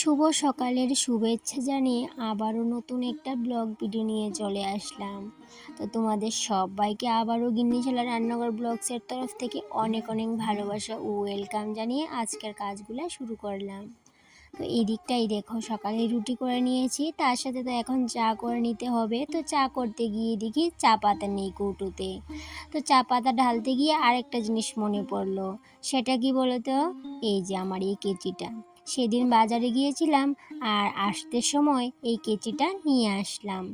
শুভ সকালের শুভেচ্ছা জানিয়ে আবারও নতুন একটা ব্লগ ভিডিও নিয়ে চলে আসলাম। তো তোমাদের সবাইকে আবারও গিন্নিশালা রান্নাঘর ব্লগসের তরফ থেকে অনেক অনেক ভালোবাসা ও ওয়েলকাম জানিয়ে আজকের কাজগুলো শুরু করলাম। তো এই দিকটাই দেখো সকালে রুটি করে নিয়েছি, তার সাথে তো এখন চা করে নিতে হবে। তো চা করতে গিয়ে দেখি চা পাতা নেই কৌটোতে। তো চা পাতা ঢালতে গিয়ে আরেকটা জিনিস মনে পড়ল, সেটা কি বলো তো এই যে আমার এই কেচিটা। সেদিন বাজারে গিয়েছিলাম আর আসতে সময় এই কেচিটা নিয়ে আসলাম।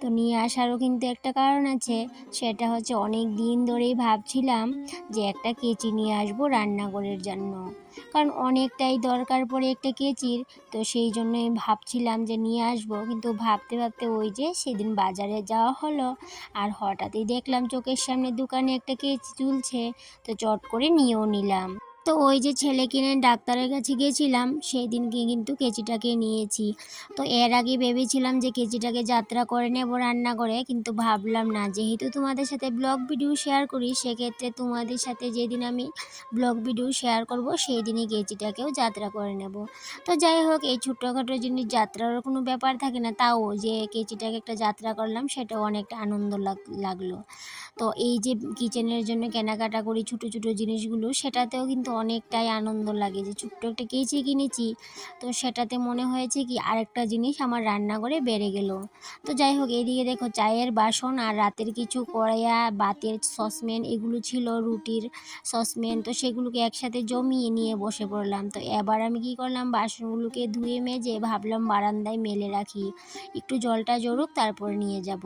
তো নিয়ে আসারও কিন্তু একটা কারণ আছে, সেটা হচ্ছে অনেক দিন ধরেই ভাবছিলাম যে একটা কেচি নিয়ে আসব রান্নাঘরের জন্য। কারণ অনেকটাই দরকার পড়ে একটা কেচির, তো সেই জন্যই ভাবছিলাম যে নিয়ে আসব। কিন্তু ভাবতে ভাবতে ওই যে সেদিন বাজারে যাওয়া হলো আর হঠাৎই দেখলাম চোখের সামনে দোকানে একটা কেচি চুলছে তো চট করে নিয়েও নিলাম। তো ওই যে ছেলে কিনে ডাক্তারের কাছে গিয়েছিলাম সেই দিনকে কিন্তু কেচিটাকে নিয়েছি। তো এর আগে ভেবেছিলাম যে কেচিটাকে যাত্রা করে নেব রান্না করে, কিন্তু ভাবলাম না। যেহেতু তোমাদের সাথে ব্লগ ভিডিও শেয়ার করি, সেক্ষেত্রে তোমাদের সাথে যেদিন আমি ব্লগ ভিডিও শেয়ার করব সেই দিনই কেচিটাকেও যাত্রা করে নেব। তো যাই হোক, এই ছোটোখাটো জিনিস যাত্রারও কোনো ব্যাপার থাকে না, তাও যে কেচিটাকে একটা যাত্রা করলাম, সেটাও অনেকটা আনন্দ লাগল। তো এই যে কিচেনের জন্য কেনাকাটা করি, ছোটো ছোটো জিনিসগুলো, সেটাতেও কিন্তু অনেকটাই আনন্দ লাগে যে ছোট্ট একটা কেচি কিনেছি। তো সেটাতে মনে হয়েছে কি আরেকটা জিনিস আমার রান্নাঘরে বেড়ে গেল। তো যাই হোক এইদিকে দেখো চায়ের বাসন আর রাতের কিছু কড়াইয়া, বাতের সসম্যান এগুলো ছিল রুটির সসম্যান তো সেগুলোকে একসাথে জমিয়ে নিয়ে বসে পড়লাম। তো এবার আমি কি করলাম, বাসনগুলোকে ধুয়ে মেজে ভাবলাম বারান্দায় মেলে রাখি। একটু জলটা জড়ুক তারপরে নিয়ে যাব।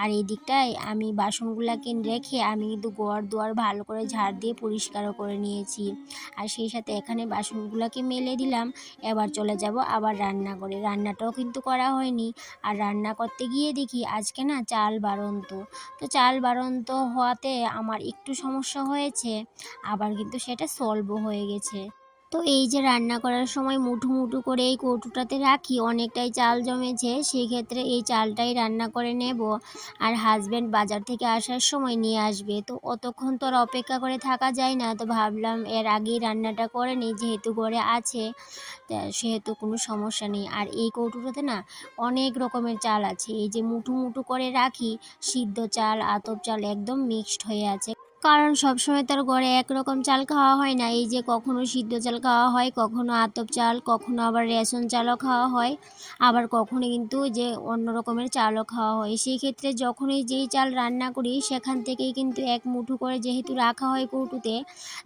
আর এই দিকটায় আমি বাসনগুলোকে রেখে আমি কিন্তু গোয়ার দুয়ার ভালো করে ঝাড় দিয়ে পরিষ্কারও করে নিয়েছি। আর সেই সাথে এখানে বাসনগুলোকে মেলে দিলাম। এবার চলে যাব আবার রান্না করে রান্নাটাও কিন্তু করা হয়নি। আর রান্না করতে গিয়ে দেখি আজকে না চাল বাড়ন্ত। তো চাল বাড়ন্ত হওয়াতে আমার একটু সমস্যা হয়েছে। আবার কিন্তু সেটা সলভও হয়ে গেছে। তো এই যে রান্না করার সময় মুঠু মুঠু করে এই কৌটোটাতে রাখি, অনেকটাই চাল জমেছে সেই ক্ষেত্রে এই চালটাই রান্না করে নেব। আর হাজব্যান্ড বাজার থেকে আসার সময় নিয়ে আসবে। তো অতক্ষণ তো আর অপেক্ষা করে থাকা যায় না। তো ভাবলাম এর আগেই রান্নাটা করে নিই, যেহেতু ঘরে আছে সেহেতু কোনো সমস্যা নেই। আর এই কৌটোটাতে না অনেক রকমের চাল আছে। এই যে মুঠু মুঠু করে রাখি, সিদ্ধ চাল, আতপ চাল একদম মিক্সড হয়ে আছে। কারণ সবসময় তার ঘরে একরকম চাল খাওয়া হয় না। এই যে কখনো সিদ্ধ চাল খাওয়া হয়, কখনো আতপ চাল, কখনো আবার রেশন চালও খাওয়া হয়, আবার কখনো কিন্তু যে অন্য রকমের চালও খাওয়া হয়। সেই ক্ষেত্রে যখনই যেই চাল রান্না করি, সেখান থেকেই কিন্তু এক মুঠো করে যেহেতু রাখা হয় কৌটুতে,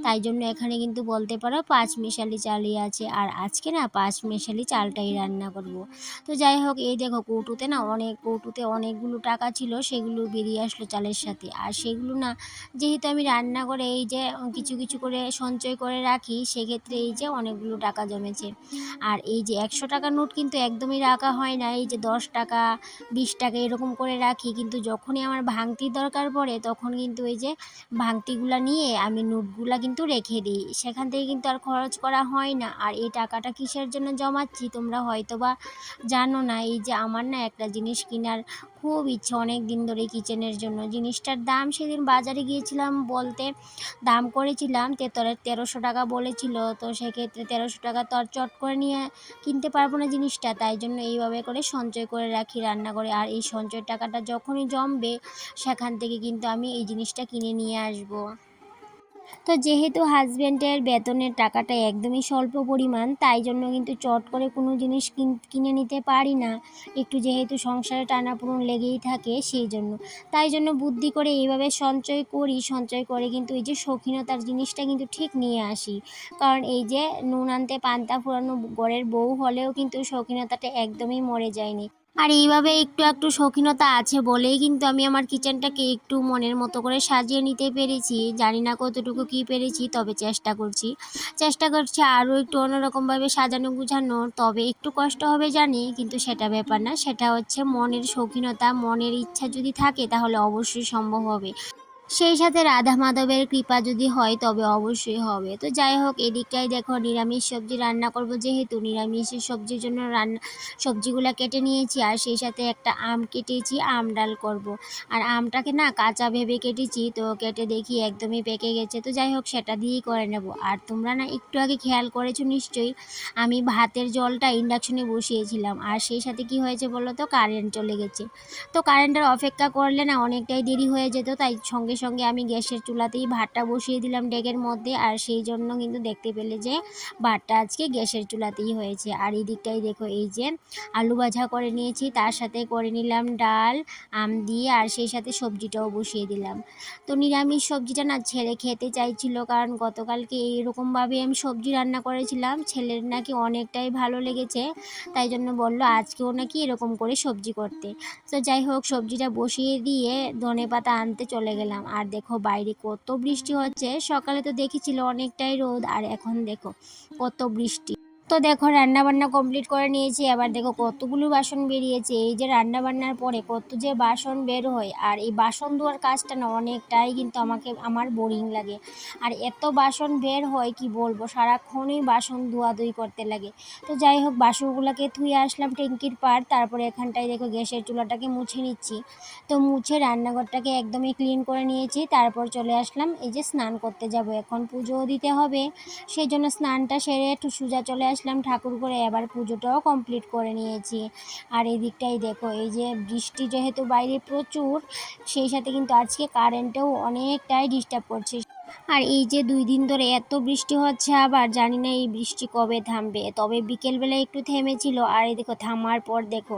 তাই জন্য এখানে কিন্তু বলতে পারো পাঁচ মেশালি চালই আছে। আর আজকে না পাঁচ মেশালি চালটাই রান্না করব। তো যাই হোক, এই দেখো কৌটুতে না অনেক, কৌটুতে অনেকগুলো টাকা ছিল, সেগুলো বেরিয়ে আসলো চালের সাথে। আর সেগুলো না যেহেতু আমি রান্না করে এই যে কিছু কিছু করে সঞ্চয় করে রাখি, সেক্ষেত্রে এই যে অনেকগুলো টাকা জমেছে। আর এই যে একশো টাকার নোট কিন্তু একদমই রাখা হয় না। এই যে দশ টাকা, বিশ টাকা এরকম করে রাখি। কিন্তু যখনই আমার ভাঙতির দরকার পড়ে, তখন কিন্তু এই যে ভাঙতিগুলা নিয়ে আমি নোটগুলা কিন্তু রেখে দিই। সেখান থেকে কিন্তু আর খরচ করা হয় না। আর এই টাকাটা কিসের জন্য জমাচ্ছি তোমরা হয়তো বা জানো না। এই যে আমার না একটা জিনিস কেনার খুব ইচ্ছে। অনেক দিন ধরে কিচেনের জন্য। জিনিসটার দাম সেদিন বাজারে গিয়েছিলাম। বলতে দাম করেছিলাম তেতরে তেরোশো টাকা বলেছিল, তো সেক্ষেত্রে তেরোশো টাকা তো আর চট করে নিয়ে কিনতে পারব না জিনিসটা, তাই জন্য এইভাবে করে সঞ্চয় করে রাখি রান্না করে আর এই সঞ্চয় টাকাটা যখনই জমবে, সেখান থেকে কিন্তু আমি এই জিনিসটা কিনে নিয়ে আসব। তো যেহেতু হাজব্যান্ডের বেতনের টাকাটা একদমই স্বল্প পরিমাণ, তাই জন্য কিন্তু চট করে কোনো জিনিস কিনে নিতে পারি না। একটু যেহেতু সংসারে টানাপোড়ন লেগেই থাকে সেই জন্য। তাই জন্য বুদ্ধি করে এইভাবে সঞ্চয় করি, সঞ্চয় করে কিন্তু এই যে শৌখিনতার জিনিসটা কিন্তু ঠিক নিয়ে আসি। কারণ এই যে নুন আনতে পান্তা ফুরানো গড়ের বউ হলেও কিন্তু শৌখিনতাটা একদমই মরে যায়নি। আর এইভাবে একটু একটু শৌখিনতা আছে বলেই কিন্তু আমি আমার কিচেনটাকে একটু মনের মতো করে সাজিয়ে নিতে পেরেছি। জানি না কতটুকু কি পেরেছি, তবে চেষ্টা করছি। চেষ্টা করছি আরও একটু অন্যরকমভাবে সাজানো গুছানো, তবে একটু কষ্ট হবে জানি, কিন্তু সেটা ব্যাপার না। সেটা হচ্ছে মনের শৌখিনতা, মনের ইচ্ছা যদি থাকে তাহলে অবশ্যই সম্ভব হবে। সেই সাথে রাধা মাধবের কৃপা যদি হয় তবে অবশ্যই হবে। তো যাই হোক, এদিকটাই দেখো, নিরামিষ সবজি রান্না করব যেহেতু। নিরামিষের সবজির জন্য রান্না, সবজিগুলো কেটে নিয়েছি আর সেই সাথে একটা আম কেটেছি, আম ডাল করব। আর আমটাকে না কাঁচা ভেবে কেটেছি, তো কেটে দেখি একদমই পেকে গেছে। তো যাই হোক, সেটা দিয়েই করে নেব। আর তোমরা না একটু আগে খেয়াল করেছ নিশ্চয়ই, আমি ভাতের জলটা ইন্ডাকশনে বসিয়েছিলাম। আর সেই সাথে কি হয়েছে বলো তো কারেন্ট চলে গেছে তো কারেন্টের অপেক্ষা করলে না অনেকটাই দেরি হয়ে যেত, তাই সঙ্গে সঙ্গে আমি গ্যাসের চুলাতেই ভাতটা বসিয়ে দিলাম ডেকের মধ্যে। আর সেই জন্য কিন্তু দেখতে পেলে যে ভাতটা আজকে গ্যাসের চুলাতেই হয়েছে। আর এই দিকটাই দেখো, এই যে আলু ভাজা করে নিয়েছি, তার সাথে করে নিলাম ডাল, আম দিয়ে, আর সেই সাথে সবজিটাও বসিয়ে দিলাম। তো নিরামিষ সবজিটা না ছেড়ে খেতে চাইছিল, কারণ গতকালকে এইরকমভাবে আমি সবজি রান্না করেছিলাম। ছেলের নাকি অনেকটাই ভালো লেগেছে, তাই জন্য বলল আজকেও নাকি এরকম করে সবজি করতে। তো যাই হোক, সবজিটা বসিয়ে দিয়ে ধনে পাতা আনতে চলে গেলাম। আর দেখো বাইরে কত বৃষ্টি হচ্ছে। সকালে তো দেখেছিল অনেকটাই রোদ, আর এখন দেখো কত বৃষ্টি। তো দেখো রান্না বান্না কমপ্লিট করে নিয়েছি, এবার দেখো কতগুলো বাসন বেরিয়েছে। এই যে রান্না বান্নার পরে কত যে বাসন বের হয়, আর এই বাসন ধোয়ার কাজটা না অনেকটাই কিন্তু আমাকে, আমার বোরিং লাগে। আর এত বাসন বের হয় কি বলব, সারাক্ষণই বাসন ধোয়াধুয়ি করতে লাগে। তো যাই হোক, বাসনগুলোকে ধুয়ে আসলাম ট্যাঙ্কির পার তারপরে এখানটায় দেখো গ্যাসের চুলাটাকে মুছে নিচ্ছি। তো মুছে রান্নাঘরটাকে একদমই ক্লিন করে নিয়েছি, তারপর চলে আসলাম এই যে স্নান করতে যাব। এখন পুজোও দিতে হবে, সেই জন্য স্নানটা সেরে একটু সোজা চলে আসলাম, ঠাকুর করে এবার পুজোটাও কমপ্লিট করে নিয়েছি। আর এই দিকটাই দেখো, এই যে বৃষ্টি যেহেতু বাইরে প্রচুর, সেই সাথে কিন্তু আজকে কারেন্টেও অনেকটাই ডিস্টার্ব করছে। আর এই যে দুই দিন ধরে এত বৃষ্টি হচ্ছে আবার, জানি না এই বৃষ্টি কবে থামবে। তবে বিকেলবেলা একটু থেমেছিল, আর এই দেখো থামার পর দেখো,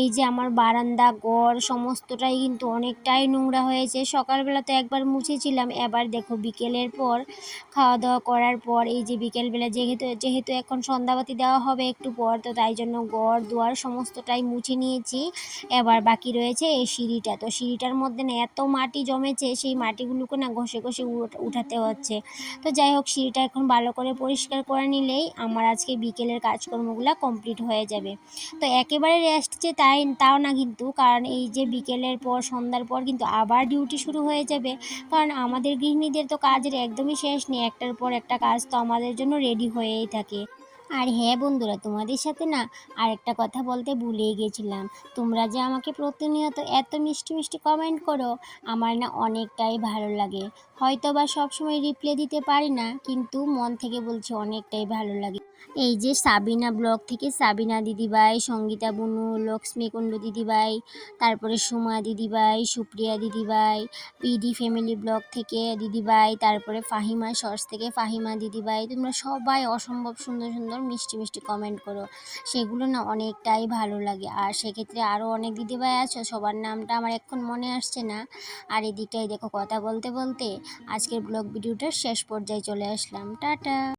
এই যে আমার বারান্দা, ঘর সমস্তটাই কিন্তু অনেকটাই নোংরা হয়েছে। সকালবেলা তো একবার মুছেছিলাম, এবার দেখো বিকেলের পর খাওয়া দাওয়া করার পর, এই যে বিকেলবেলা যেহেতু যেহেতু এখন সন্ধ্যাবাতি দেওয়া হবে একটু পর, তো তাই জন্য ঘর, দুয়ার সমস্তটাই মুছে নিয়েছি। এবার বাকি রয়েছে এই সিঁড়িটা। তো সিঁড়িটার মধ্যে না এত মাটি জমেছে, সেই মাটিগুলোকে না ঘষে ঘষে উঠাতে হচ্ছে। তো যাই হোক, সিঁড়িটা এখন ভালো করে পরিষ্কার করে নিলেই আমার আজকে বিকেলের কাজকর্মগুলো কমপ্লিট হয়ে যাবে। তো একেবারে রেস্ট যে তাই, তাও না কিন্তু, কারণ এই যে বিকেলের পর, সন্ধ্যার পর কিন্তু আবার ডিউটি শুরু হয়ে যাবে। কারণ আমাদের গৃহিণীদের তো কাজের একদমই শেষ নেই, একটার পর একটা কাজ তো আমাদের জন্য রেডি হয়েই থাকে। আর হ্যাঁ বন্ধুরা, তোমাদের সাথে না আর একটা কথা বলতে ভুলেই গেছিলাম। তোমরা যে আমাকে প্রতিনিয়ত এত মিষ্টি মিষ্টি কমেন্ট করো, আমার না অনেকটাই ভালো লাগে। হয়তো বা সবসময় রিপ্লাই দিতে পারি না, কিন্তু মন থেকে বলছি অনেকটাই ভালো লাগে। এই যে সাবিনা ব্লগ থেকে সাবিনা দিদিভাই, সঙ্গীতা বুনু, লক্ষ্মী কুণ্ডু দিদিভাই, তারপরে সুমা দিদিভাই, সুপ্রিয়া দিদিভাই পিডি ফ্যামিলি ব্লগ থেকে দিদিভাই, তারপরে ফাহিমা শর্টস থেকে ফাহিমা দিদিভাই। তোমরা সবাই অসম্ভব সুন্দর সুন্দর, মিষ্টি মিষ্টি কমেন্ট করো। সেগুলো না অনেকটাই ভালো লাগে। আর সেক্ষেত্রে আরও অনেক দিদিভাই আছো, সবার নামটা আমার এখন মনে আসছে না। আর এদিকটাই দেখো কথা বলতে বলতে আজকের ব্লগ ভিডিওটার শেষ পর্যায়ে চলে আসলাম। টাটা!